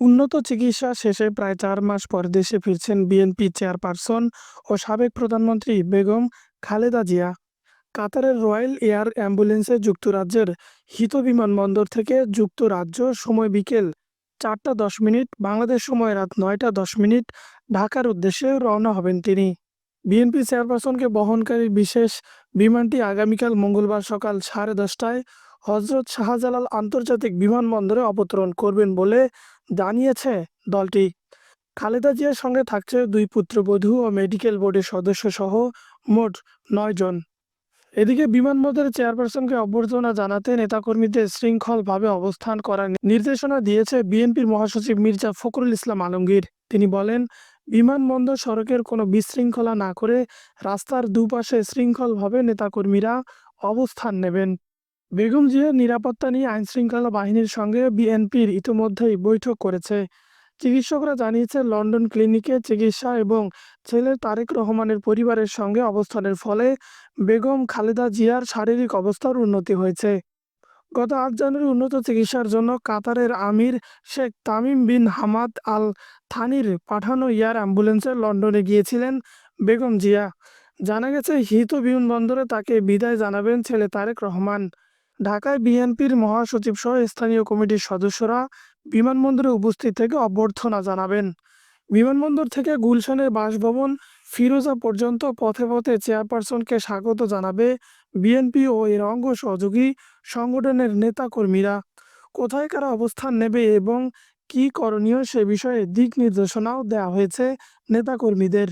উন্নত চিকিৎসা শেষে প্রায় চার মাস পর দেশে ফিরছেন বিএনপি চেয়ারপারসন ও সাবেক প্রধানমন্ত্রী বেগম খালেদা জিয়া। কাতারের রয়্যাল এয়ার অ্যাম্বুলেন্সে যুক্তরাজ্যের হিত বিমানবন্দর থেকে যুক্তরাজ্য সময় বিকেল চারটা দশ মিনিট, বাংলাদেশ সময় রাত নয়টা দশ মিনিট ঢাকার উদ্দেশ্যে রওনা হবেন তিনি। বিএনপি চেয়ারপারসনকে বহনকারী বিশেষ বিমানটি আগামীকাল মঙ্গলবার সকাল সাড়ে দশটায় হজরত শাহজালাল আন্তর্জাতিক বিমানবন্দরে অবতরণ করবেন বলে জানিয়েছে দলটি। খালেদা জিয়ার সঙ্গে থাকছে দুই পুত্রবধূ ও মেডিকেল বোর্ডের সদস্য সহ মোট নয় জন। এদিকে বিমানবন্দরের চেয়ারপারসনকে অভ্যর্থনা জানাতে নেতাকর্মীদের শৃঙ্খলভাবে অবস্থান করার নির্দেশনা দিয়েছে বিএনপির মহাসচিব মির্জা ফখরুল ইসলাম আলমগীর। তিনি বলেন, বিমানবন্দর সড়কের কোনো বিশৃঙ্খলা না করে রাস্তার দুপাশে শৃঙ্খলভাবে নেতাকর্মীরা অবস্থান নেবেন। বেগম জিয়ার নিরাপত্তা নিয়ে আইনশৃঙ্খলা বাহিনীর সঙ্গে বিএনপির ইতিমধ্যেই বৈঠক করেছে। চিকিৎসকরা জানিয়েছে, লন্ডন ক্লিনিকে চিকিৎসা এবং ছেলে তারেক রহমানের পরিবারের সঙ্গে অবস্থানের ফলে বেগম খালেদা জিয়ার শারীরিক অবস্থার উন্নতি হয়েছে। গত আট জানুয়ারি উন্নত চিকিৎসার জন্য কাতারের আমির Sheikh Tamim bin Hamad Al থানির পাঠানো এয়ার অ্যাম্বুলেন্সে লন্ডনে গিয়েছিলেন বেগম জিয়া। জানা গেছে, হিত বিমানবন্দরে তাকে বিদায় জানাবেন ছেলে তারেক রহমান। ঢাকায় বিএনপির মহাসচিব সহ স্থানীয় কমিটির সদস্যরা বিমানবন্দরে উপস্থিত থেকে অভ্যর্থনা জানাবেন। বিমানবন্দর থেকে গুলশানের বাসভবন ফিরোজা পর্যন্ত পথে পথে চেয়ারপারসনকে স্বাগত জানাবে বিএনপি ও এর অঙ্গ সহযোগী সংগঠনের নেতাকর্মীরা। কোথায় কারা অবস্থান নেবে এবং কী করণীয় সে বিষয়ে দিক নির্দেশনাও দেওয়া হয়েছে নেতাকর্মীদের।